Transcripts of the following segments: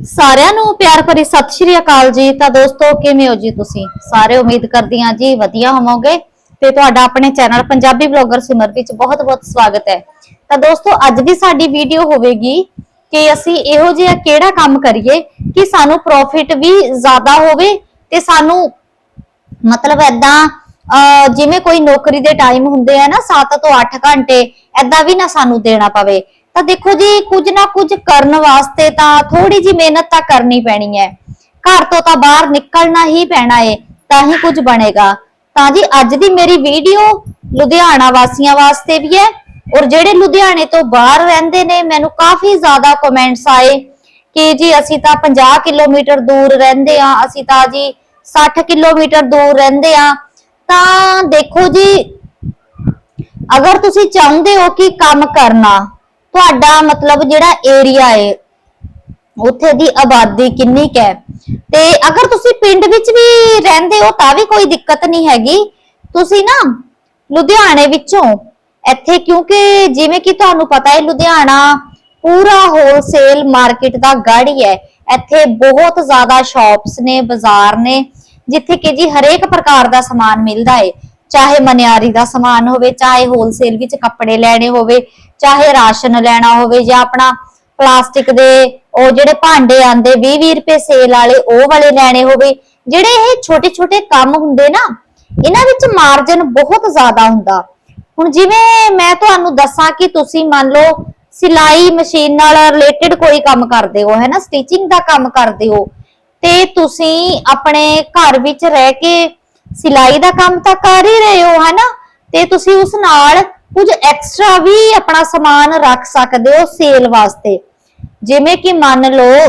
ਸਾਰਿਆਂ ਨੂੰ ਪਿਆਰ ਭਰੀ ਸਤਿ ਸ਼੍ਰੀ ਅਕਾਲ ਜੀ। ਤਾਂ ਦੋਸਤੋ, ਕਿਵੇਂ ਹੋ ਜੀ ਤੁਸੀਂ? ਸਾਰੇ ਉਮੀਦ ਕਰਦੀ ਹਾਂ ਜੀ ਵਧੀਆ ਹੋਵੋਗੇ। ਤੇ ਤੁਹਾਡਾ ਆਪਣੇ ਚੈਨਲ ਪੰਜਾਬੀ ਬਲੌਗਰ ਸਿਮਰ ਵਿੱਚ ਬਹੁਤ-ਬਹੁਤ ਸਵਾਗਤ ਹੈ। ਤਾਂ ਦੋਸਤੋ, ਅੱਜ ਦੀ ਸਾਡੀ ਵੀਡੀਓ ਹੋਵੇਗੀ ਕਿ ਅਸੀਂ ਇਹੋ ਜਿਹਾ ਕਿਹੜਾ ਕੰਮ ਕਰੀਏ ਕਿ ਸਾਨੂੰ ਪ੍ਰੋਫਿਟ ਵੀ ਜ਼ਿਆਦਾ ਹੋਵੇ ਤੇ ਸਾਨੂੰ ਮਤਲਬ ਐਦਾਂ ਜਿਵੇਂ ਕੋਈ ਨੌਕਰੀ ਦੇ ਟਾਈਮ ਹੁੰਦੇ ਆ ਨਾ 7 ਤੋਂ 8 ਘੰਟੇ ਐਦਾਂ ਵੀ ਨਾ ਸਾਨੂੰ ਦੇਣਾ ਪਵੇ। ਤਾਂ ਦੇਖੋ ਜੀ, ਕੁਝ ਨਾ ਕੁਝ ਕਰਨ ਵਾਸਤੇ ਤਾਂ ਥੋੜੀ ਜੀ ਮਿਹਨਤ ਤਾਂ ਕਰਨੀ ਪੈਣੀ ਹੈ। ਘਰ ਤੋਂ ਤਾਂ ਬਾਹਰ ਨਿਕਲਣਾ ਹੀ ਪੈਣਾ ਏ, ਤਾਂ ਹੀ ਕੁਝ ਬਣੇਗਾ। ਤਾਂ ਜੀ, ਅੱਜ ਦੀ ਮੇਰੀ ਵੀਡੀਓ ਲੁਧਿਆਣਾ ਵਾਸੀਆਂ ਵਾਸਤੇ ਵੀ ਹੈ ਔਰ ਜਿਹੜੇ ਲੁਧਿਆਣੇ ਤੋਂ ਬਾਹਰ ਰਹਿੰਦੇ ਨੇ, ਮੈਨੂੰ ਕਾਫੀ ਜ਼ਿਆਦਾ ਕਮੈਂਟਸ ਆਏ ਕਿ ਜੀ, ਅਸੀਂ ਤਾਂ 50 ਕਿਲੋਮੀਟਰ ਦੂਰ ਰਹਿੰਦੇ ਆ ਅਸੀਂ ਤਾਂ ਜੀ 60 ਕਿਲੋਮੀਟਰ ਦੂਰ ਰਹਿੰਦੇ ਆ ਤਾਂ ਦੇਖੋ ਜੀ, ਅਗਰ ਤੁਸੀਂ ਚਾਹੁੰਦੇ ਹੋ ਕਿ ਕੰਮ ਕਰਨਾ ਤੁਹਾਡਾ ਮਤਲਬ ਜਿਹੜਾ ਏਰੀਆ ਹੈ ਉੱਥੇ ਦੀ ਆਬਾਦੀ ਕਿੰਨੀ ਕੁ ਹੈ? ਤੇ ਅਗਰ ਤੁਸੀਂ ਪਿੰਡ ਵਿੱਚ ਵੀ ਰਹਿੰਦੇ ਹੋ, ਤਾਂ ਵੀ ਕੋਈ ਦਿੱਕਤ ਨਹੀਂ ਹੈਗੀ। ਤੁਸੀਂ ਨਾ ਲੁਧਿਆਣੇ ਵਿੱਚੋਂ ਇੱਥੇ, ਕਿਉਂਕਿ ਜਿਵੇਂ ਕਿ ਤੁਹਾਨੂੰ ਪਤਾ ਹੈ, ਲੁਧਿਆਣਾ ਪੂਰਾ ਹੋਲਸੇਲ ਮਾਰਕੀਟ ਦਾ ਗੜ ਹੀ। ਹੈ ਇੱਥੇ ਬਹੁਤ ਜ਼ਿਆਦਾ ਸ਼ਾਪਸ ਨੇ, ਬਾਜ਼ਾਰ ਨੇ, ਜਿੱਥੇ ਕਿ ਜੀ ਹਰੇਕ ਪ੍ਰਕਾਰ ਦਾ ਸਮਾਨ ਮਿਲਦਾ ਹੈ ਚਾਹੇ ਮਨਿਆਰੀ ਦਾ ਸਮਾਨ ਹੋਵੇ, ਚਾਹੇ ਹੋਲਸੇਲ ਵਿੱਚ ਕੱਪੜੇ ਲੈਣੇ ਹੋਵੇ ਚਾਹੇ ਰਾਸ਼ਨ ਲੈਣਾ ਹੋਵੇ ਜਾਂ ਆਪਣਾ ਪਲਾਸਟਿਕ ਦੇ ਉਹ ਜਿਹੜੇ ਭਾਂਡੇ ਆਂਦੇ 20-20 ਰੁਪਏ ਸੇਲ ਵਾਲੇ, ਉਹ ਵਾਲੇ ਲੈਣੇ ਹੋਵੇ, ਜਿਹੜੇ ਇਹ ਛੋਟੇ-ਛੋਟੇ ਕੰਮ ਹੁੰਦੇ ਨਾ, ਇਹਨਾਂ ਵਿੱਚ ਮਾਰਜਨ ਬਹੁਤ ਜ਼ਿਆਦਾ ਹੁੰਦਾ। ਹੁਣ ਜਿਵੇਂ ਮੈਂ ਤੁਹਾਨੂੰ ਦੱਸਾਂ ਕਿ ਤੁਸੀਂ ਮੰਨ ਲਓ ਸਿਲਾਈ ਮਸ਼ੀਨ ਨਾਲ ਰਿਲੇਟਡ ਕੋਈ ਕੰਮ ਕਰਦੇ ਹੋ ਹੈ ਨਾ ਸਟਿਚਿੰਗ ਦਾ ਕੰਮ ਕਰਦੇ ਹੋ, ਤੇ ਤੁਸੀਂ ਆਪਣੇ ਘਰ ਵਿੱਚ ਰਹਿ ਕੇ ਸਿਲਾਈ ਦਾ ਕੰਮ ਤਾਂ ਕਰ ਹੀ ਰਹੇ ਹੋ ਹੈ ਨਾ ਤੇ ਤੁਸੀਂ ਉਸ ਨਾਲ ਕੁਝ ਐਕਸਟਰਾ ਵੀ ਆਪਣਾ ਸਮਾਨ ਰੱਖ ਸਕਦੇ ਹੋ ਸੇਲ ਵਾਸਤੇ। ਜਿਵੇਂ ਕਿ ਮੰਨ ਲਓ,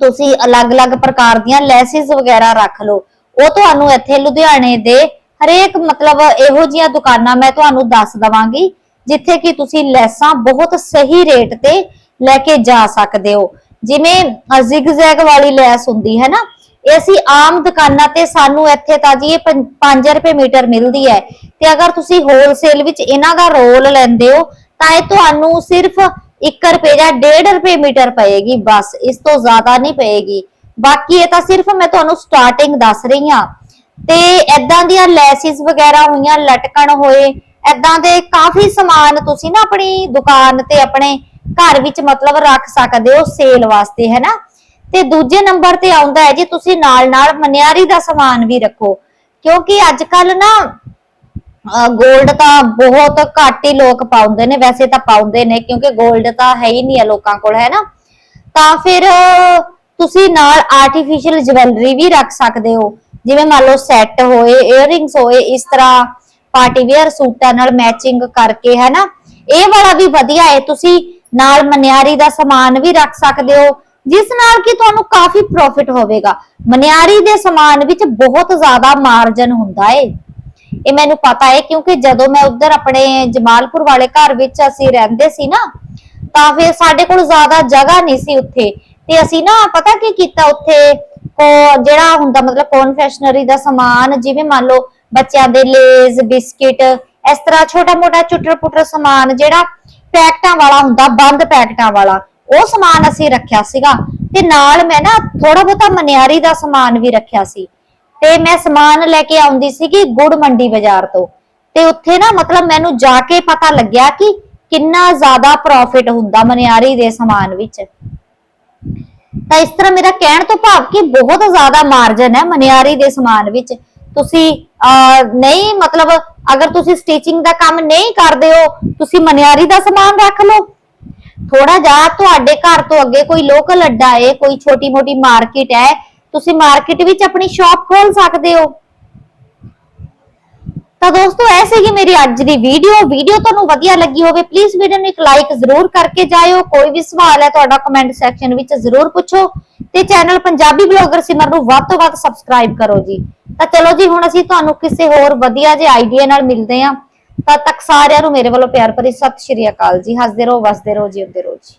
ਤੁਸੀਂ ਅਲੱਗ-ਅਲੱਗ ਪ੍ਰਕਾਰ ਦੀਆਂ ਲੈਸਿਸ ਵਗੈਰਾ ਰੱਖ ਲਓ। ਉਹ ਤੁਹਾਨੂੰ ਇੱਥੇ ਲੁਧਿਆਣੇ ਦੇ ਹਰੇਕ ਮਤਲਬ ਇਹੋ ਜੀਆਂ ਦੁਕਾਨਾਂ ਮੈਂ ਤੁਹਾਨੂੰ ਦੱਸ ਦਵਾਂਗੀ, ਜਿੱਥੇ ਕਿ ਤੁਸੀਂ ਲੈਸਾਂ ਬਹੁਤ ਸਹੀ ਰੇਟ ਤੇ ਲੈ ਕੇ ਜਾ ਸਕਦੇ ਹੋ। ਜਿਵੇਂ ਜ਼ਿਗਜ਼ੈਗ ਵਾਲੀ ਲੈਸ ਹੁੰਦੀ ਹੈ ਨਾ, ਇਹ ਅਸੀਂ ਆਮ ਦੁਕਾਨਾਂ ਤੇ ਸਾਨੂੰ ਇੱਥੇ ਤਾਂ ਜੀ 5 ਰੁਪਏ ਮੀਟਰ ਮਿਲਦੀ ਹੈ। ਤੇ ਅਗਰ ਤੁਸੀਂ ਹੋਲਸੇਲ ਵਿੱਚ ਇਹਨਾਂ ਦਾ ਰੋਲ ਲੈਂਦੇ ਹੋ, ਤਾਂ ਇਹ ਤੁਹਾਨੂੰ ਸਿਰਫ 1 ਰੁਪਏ ਜਾਂ 1.5 ਰੁਪਏ ਮੀਟਰ ਪਏਗੀ, ਬਸ ਇਸ ਤੋਂ ਜ਼ਿਆਦਾ ਨਹੀਂ ਪਏਗੀ। ਬਾਕੀ ਇਹ ਤਾਂ ਸਿਰਫ ਮੈਂ ਤੁਹਾਨੂੰ ਸਟਾਰਟਿੰਗ ਦੱਸ ਰਹੀ ਹਾਂ। ਤੇ ਐਦਾਂ ਦੀਆਂ ਲੈਸਿਸ ਵਗੈਰਾ ਹੋਈਆਂ, ਲਟਕਣ ਹੋਏ ਐਦਾਂ ਦੇ ਕਾਫੀ ਸਮਾਨ ਤੁਸੀਂ ਨਾ ਆਪਣੀ ਦੁਕਾਨ ਤੇ ਆਪਣੇ ਘਰ ਵਿੱਚ ਮਤਲਬ ਰੱਖ ਸਕਦੇ ਹੋ ਸੇਲ ਵਾਸਤੇ, ਹੈ ਨਾ? ਤੇ ਦੂਜੇ ਨੰਬਰ ਤੇ ਆਉਂਦਾ ਹੈ ਜੀ, ਤੁਸੀਂ ਨਾਲ ਨਾਲ ਮਨਿਆਰੀ ਦਾ ਸਮਾਨ ਵੀ ਰੱਖੋ। ਕਿਉਂਕਿ ਅੱਜ ਕੱਲ ਨਾ ਗੋਲਡ ਤਾਂ ਬਹੁਤ ਘੱਟ ਹੀ ਲੋਕ ਪਾਉਂਦੇ ਨੇ, ਵੈਸੇ ਤਾਂ ਪਾਉਂਦੇ ਨੇ, ਕਿਉਂਕਿ ਗੋਲਡ ਤਾਂ ਹੈ ਹੀ ਨਹੀਂ ਲੋਕਾਂ ਕੋਲ, ਹੈ ਨਾ? ਤਾਂ ਫਿਰ ਤੁਸੀਂ ਨਾਲ ਆਰਟੀਫੀਸ਼ੀਅਲ ਜਵੈਲਰੀ ਵੀ ਰੱਖ ਸਕਦੇ ਹੋ। ਜਿਵੇਂ ਮੰਨ ਲਓ ਸੈੱਟ ਹੋਏ 이어ਰਿੰਗਸ ਹੋਏ, ਇਸ ਤਰ੍ਹਾਂ ਪਾਰਟੀ ਵੇਅਰ ਸੂਟਾਂ ਨਾਲ ਮੈਚਿੰਗ ਕਰਕੇ, ਹੈ ਨਾ? ਇਹ ਵਾਲਾ ਵੀ ਵਧੀਆ ਹੈ। ਤੁਸੀਂ ਨਾਲ ਮਨਿਆਰੀ ਦਾ ਸਮਾਨ ਵੀ ਰੱਖ ਸਕਦੇ ਹੋ, ਜਿਸ ਨਾਲ ਕਿ ਤੁਹਾਨੂੰ ਕਾਫੀ ਪ੍ਰੋਫਿਟ ਹੋਵੇਗਾ। ਮਨਿਆਰੀ ਦੇ ਸਮਾਨ ਵਿੱਚ ਬਹੁਤ ਜ਼ਿਆਦਾ ਮਾਰਜਨ ਹੁੰਦਾ ਹੈ ਇਹ ਮੈਨੂੰ ਪਤਾ ਹੈ ਕਿਉਂਕਿ ਜਦੋਂ ਮੈਂ ਉੱਧਰ ਆਪਣੇ ਜਮਾਲਪੁਰ ਵਾਲੇ ਘਰ ਵਿੱਚ ਅਸੀਂ ਰਹਿੰਦੇ ਸੀ ਨਾ, ਤਾਂ ਫਿਰ ਸਾਡੇ ਕੋਲ ਜ਼ਿਆਦਾ ਜਗ੍ਹਾ ਨਹੀਂ ਸੀ ਉੱਥੇ। ਤੇ ਅਸੀਂ ਨਾ, ਪਤਾ ਕੀ ਕੀਤਾ ਉੱਥੇ? ਕੋ, ਜਿਹੜਾ ਹੁੰਦਾ ਮਤਲਬ ਕਨਫੈਕਸ਼ਨਰੀ ਦਾ ਸਮਾਨ, ਜਿਵੇਂ ਮੰਨ ਲਓ ਬੱਚਿਆਂ ਦੇ ਲੇਜ਼, ਬਿਸਕਿਟ, ਇਸ ਤਰ੍ਹਾਂ ਛੋਟਾ ਮੋਟਾ ਚੁੱਟਰ ਪੁੱਟਰ ਸਮਾਨ, ਜਿਹੜਾ ਪੈਕਟਾਂ ਵਾਲਾ ਹੁੰਦਾ, ਬੰਦ ਪੈਕਟਾਂ ਵਾਲਾ, ਉਹ ਸਮਾਨ ਅਸੀਂ ਰੱਖਿਆ ਸੀਗਾ। ਤੇ ਨਾਲ ਮੈਂ ਨਾ ਥੋੜਾ ਬਹੁਤਾ ਮਨਿਆਰੀ ਦਾ ਸਮਾਨ ਵੀ ਰੱਖਿਆ ਸੀ। ਤੇ ਮੈਂ ਸਮਾਨ ਲੈ ਕੇ ਆਉਂਦੀ ਸੀਗੀ ਗੁੜ ਮੰਡੀ ਬਾਜ਼ਾਰ ਤੋਂ। ਤੇ ਉੱਥੇ ਨਾ ਮਤਲਬ ਮੈਨੂੰ ਜਾ ਕੇ ਪਤਾ ਲੱਗਿਆ ਕਿ ਕਿੰਨਾ ਜ਼ਿਆਦਾ ਪ੍ਰੋਫਿਟ ਹੁੰਦਾ ਮਨਿਆਰੀ ਦੇ ਸਮਾਨ ਵਿੱਚ। ਤਾਂ ਇਸ ਤਰ੍ਹਾਂ ਮੇਰਾ ਕਹਿਣ ਤੋਂ ਭਾਵ ਕਿ ਬਹੁਤ ਜ਼ਿਆਦਾ ਮਾਰਜਨ ਹੈ ਮਨਿਆਰੀ ਦੇ ਸਮਾਨ ਵਿੱਚ। ਤੁਸੀਂ ਨਹੀਂ, ਮਤਲਬ ਅਗਰ ਤੁਸੀਂ ਸਟਿਚਿੰਗ ਦਾ ਕੰਮ ਨਹੀਂ ਕਰਦੇ ਹੋ, ਤੁਸੀਂ ਮਨਿਆਰੀ ਦਾ ਸਮਾਨ ਰੱਖ ਲਓ। ਥੋੜਾ ਜਿਹਾ ਤੁਹਾਡੇ ਘਰ ਤੋਂ ਅੱਗੇ ਕੋਈ ਲੋਕਲ ਅੱਡਾ ਹੈ, ਕੋਈ ਛੋਟੀ ਮੋਟੀ ਮਾਰਕੀਟ ਹੈ ਤੁਸੀਂ ਮਾਰਕੀਟ ਵਿੱਚ ਆਪਣੀ ਸ਼ਾਪ ਖੋਲ ਸਕਦੇ ਹੋ। ਤਾਂ ਦੋਸਤੋ ਐ ਸੀਗੀ ਮੇਰੀ ਅੱਜ ਦੀ ਵੀਡੀਓ ਵੀਡੀਓ ਤੁਹਾਨੂੰ ਵਧੀਆ ਲੱਗੀ ਹੋਵੇ ਪਲੀਜ਼ ਵੀਡੀਓ ਨੂੰ ਇੱਕ ਲਾਈਕ ਜ਼ਰੂਰ ਕਰਕੇ ਜਾਇਓ। ਕੋਈ ਵੀ ਸਵਾਲ ਹੈ, ਤੁਹਾਡਾ ਕਮੈਂਟ ਸੈਕਸ਼ਨ ਵਿੱਚ ਜ਼ਰੂਰ ਪੁੱਛੋ। ਤੇ ਚੈਨਲ ਪੰਜਾਬੀ ਬਲੌਗਰ ਸਿਮਰ ਨੂੰ ਵੱਧ ਤੋਂ ਵੱਧ ਸਬਸਕ੍ਰਾਈਬ ਕਰੋ ਜੀ। ਤਾਂ ਚਲੋ ਜੀ, ਹੁਣ ਅਸੀਂ ਤੁਹਾਨੂੰ ਕਿਸੇ ਹੋਰ ਵਧੀਆ ਜਿਹੇ ਆਈਡੀਆ ਨਾਲ ਮਿਲਦੇ ਹਾਂ। ਤਦ ਤੱਕ ਸਾਰਿਆਂ ਨੂੰ ਮੇਰੇ ਵੱਲੋਂ ਪਿਆਰ ਭਰੀ ਸਤਿ ਸ਼੍ਰੀ ਅਕਾਲ ਜੀ। ਹੱਸਦੇ ਰਹੋ, ਵਸਦੇ ਰਹੋ ਜੀ ਜੀਵਦੇ ਰਹੋ ਜੀ।